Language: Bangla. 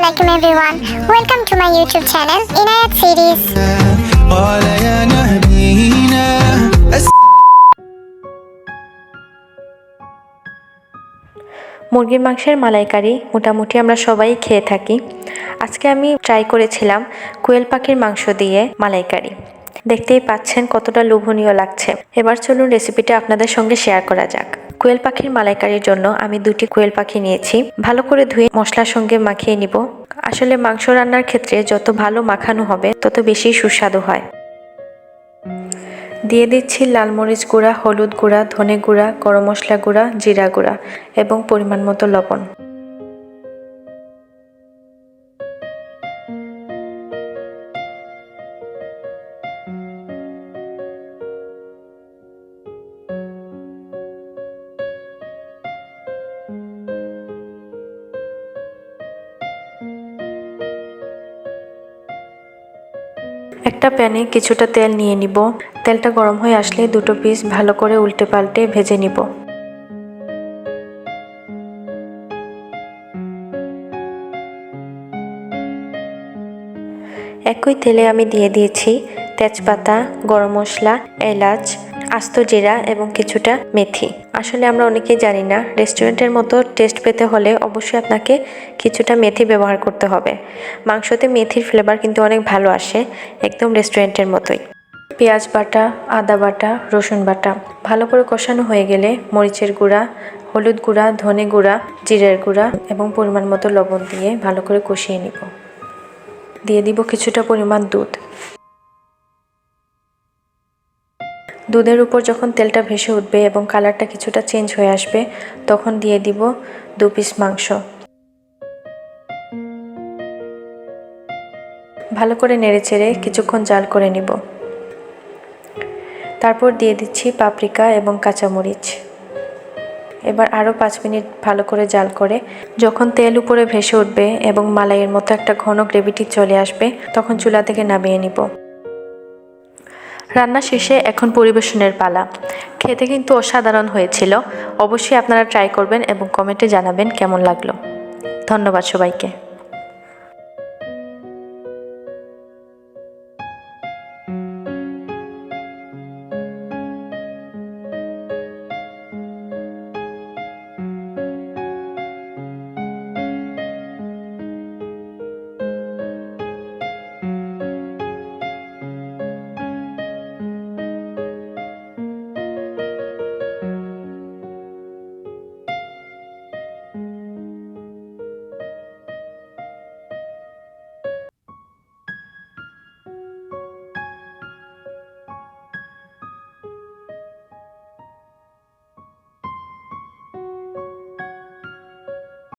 আলাইকুম everyone. Welcome to my youtube channel, inayat series. মুরগির মাংসের মালাইকারি মোটামুটি আমরা সবাই খেয়ে থাকি। আজকে আমি ট্রাই করেছিলাম কোয়েল পাখির মাংস দিয়ে মালাইকারি। দেখতেই পাচ্ছেন কতটা লোভনীয় লাগছে। এবার চলুন রেসিপিটা আপনাদের সঙ্গে শেয়ার করা যাক। কোয়েল পাখির মালাইকারির জন্য আমি দুটি কোয়েল পাখি নিয়েছি। ভালো করে ধুয়ে মশলার সঙ্গে মাখিয়ে নিব। আসলে মাংস রান্নার ক্ষেত্রে যত ভালো মাখানো হবে, তত বেশি সুস্বাদু হয়। দিয়ে দিচ্ছি লাল মরিচ গুঁড়া, হলুদ গুঁড়া, ধনে গুঁড়া, গরম মশলা গুঁড়া, জিরা গুঁড়া এবং পরিমাণ মতো লবণ। একটা প্যানে কিছুটা তেল নিয়ে নিব। তেলটা গরম হয়ে আসলে দুটো পিস ভালো করে উল্টে পাল্টে ভেজে নিব। একই তেলে আমি দিয়ে দিয়েছি তেজপাতা, গরম মশলা, এলাচ আস্ত জিরা এবং কিছুটা মেথি। আসলে আমরা অনেকেই জানি না, রেস্টুরেন্টের মতো টেস্ট পেতে হলে অবশ্যই আপনাকে কিছুটা মেথি ব্যবহার করতে হবে। মাংসতে মেথির ফ্লেভার কিন্তু অনেক ভালো আসে, একদম রেস্টুরেন্টের মতোই। পেঁয়াজ বাটা, আদা বাটা, রসুন বাটা, ভালো করে কষানো হয়ে গেলে মরিচের গুঁড়া, হলুদ গুঁড়া, ধনে গুঁড়া, জিরের গুঁড়া এবং পরিমাণ মতো লবণ দিয়ে ভালো করে কষিয়ে নিব। দিয়ে দিব কিছুটা পরিমাণ দুধ। দুধের উপর যখন তেলটা ভেসে উঠবে এবং কালারটা কিছুটা চেঞ্জ হয়ে আসবে, তখন দিয়ে দিব দু পিস মাংস। ভালো করে নেড়েচেড়ে কিছুক্ষণ জাল করে নিব। তারপর দিয়ে দিচ্ছি পাপরিকা এবং কাঁচামরিচ। এবার আরও পাঁচ মিনিট ভালো করে জাল করে, যখন তেল উপরে ভেসে উঠবে এবং মালাইয়ের মতো একটা ঘন গ্রেভিটি চলে আসবে, তখন চুলা থেকে নামিয়ে নিব। রান্না শেষে এখন পরিবেশনের পালা। খেতে কিন্তু অসাধারণ হয়েছিল। অবশ্যই আপনারা ট্রাই করবেন এবং কমেন্টে জানাবেন কেমন লাগল। ধন্যবাদ সবাইকে।